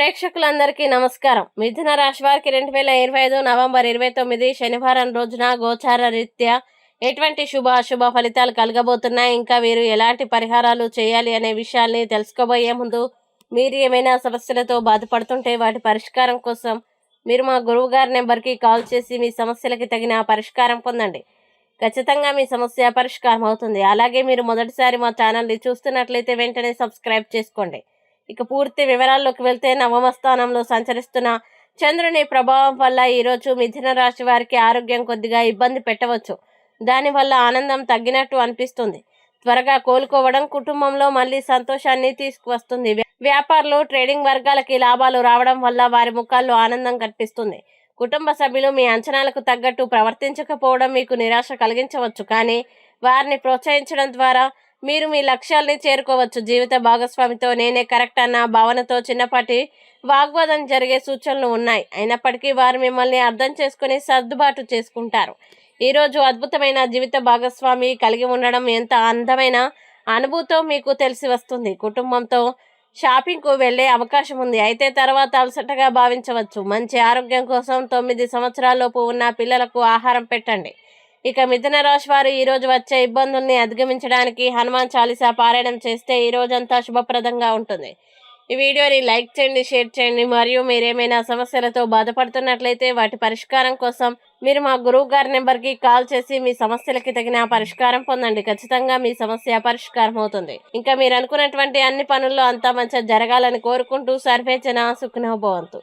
ప్రేక్షకులందరికీ నమస్కారం. మిథున రాశి వారికి రెండు వేల ఇరవై ఐదు నవంబర్ ఇరవై తొమ్మిది శనివారం రోజున గోచార రీత్యా ఎటువంటి శుభ అశుభ ఫలితాలు కలగబోతున్నాయి? ఇంకా వీరు ఎలాంటి పరిహారాలు చేయాలి అనే విషయాల్ని తెలుసుకోబోయే ముందు మీరు ఏమైనా సమస్యలతో బాధపడుతుంటే వాటి పరిష్కారం కోసం మీరు మా గురువు గారి నెంబర్కి కాల్ చేసి మీ సమస్యలకి తగిన పరిష్కారం పొందండి. ఖచ్చితంగా మీ సమస్య పరిష్కారం అవుతుంది అలాగే మీరు మొదటిసారి మా ఛానల్ని చూస్తున్నట్లయితే వెంటనే సబ్స్క్రైబ్ చేసుకోండి. ఇక పూర్తి వివరాల్లోకి వెళ్తే నవమ స్థానంలో సంచరిస్తున్న చంద్రుని ప్రభావం వల్ల ఈరోజు మిథున రాశి వారికి ఆరోగ్యం కొద్దిగా ఇబ్బంది పెట్టవచ్చు. దానివల్ల ఆనందం తగ్గినట్టు అనిపిస్తుంది. త్వరగా కోలుకోవడం కుటుంబంలో మళ్ళీ సంతోషాన్ని తీసుకువస్తుంది. వ్యాపారులు ట్రేడింగ్ వర్గాలకి లాభాలు రావడం వల్ల వారి ముఖాల్లో ఆనందం కనిపిస్తుంది. కుటుంబ సభ్యులు మీ అంచనాలకు తగ్గట్టు ప్రవర్తించకపోవడం మీకు నిరాశ కలిగించవచ్చు. కానీ వారిని ప్రోత్సహించడం ద్వారా మీరు మీ లక్ష్యాల్ని చేరుకోవచ్చు. జీవిత భాగస్వామితో నేనే కరెక్ట్ అన్న భావనతో చిన్నపాటి వాగ్వాదం జరిగే సూచనలు ఉన్నాయి. అయినప్పటికీ వారు మిమ్మల్ని అర్థం చేసుకుని సర్దుబాటు చేసుకుంటారు. ఈరోజు అద్భుతమైన జీవిత భాగస్వామి కలిగి ఉండడం ఎంత అందమైన అనుభూతో మీకు తెలిసి వస్తుంది. కుటుంబంతో షాపింగ్కు వెళ్ళే అవకాశం ఉంది. అయితే తర్వాత అలసటగా భావించవచ్చు. మంచి ఆరోగ్యం కోసం తొమ్మిది సంవత్సరాలలోపు ఉన్న పిల్లలకు ఆహారం పెట్టండి. ఇక మిథున రాశి వారు ఈరోజు వచ్చే ఇబ్బందుల్ని అధిగమించడానికి హనుమాన్ చాలీసా పారాయణం చేస్తే ఈ రోజంతా శుభప్రదంగా ఉంటుంది. ఈ వీడియోని లైక్ చేయండి షేర్ చేయండి. మరియు మీరేమైనా సమస్యలతో బాధపడుతున్నట్లయితే వాటి పరిష్కారం కోసం మీరు మా గురువు గారి నెంబర్కి కాల్ చేసి మీ సమస్యలకి తగిన పరిష్కారం పొందండి. ఖచ్చితంగా మీ సమస్య పరిష్కారం అవుతుంది. ఇంకా మీరు అనుకున్నటువంటి అన్ని పనుల్లో అంతా మంచిగా జరగాలని కోరుకుంటూ సర్వేచన సుఖనోభవంతు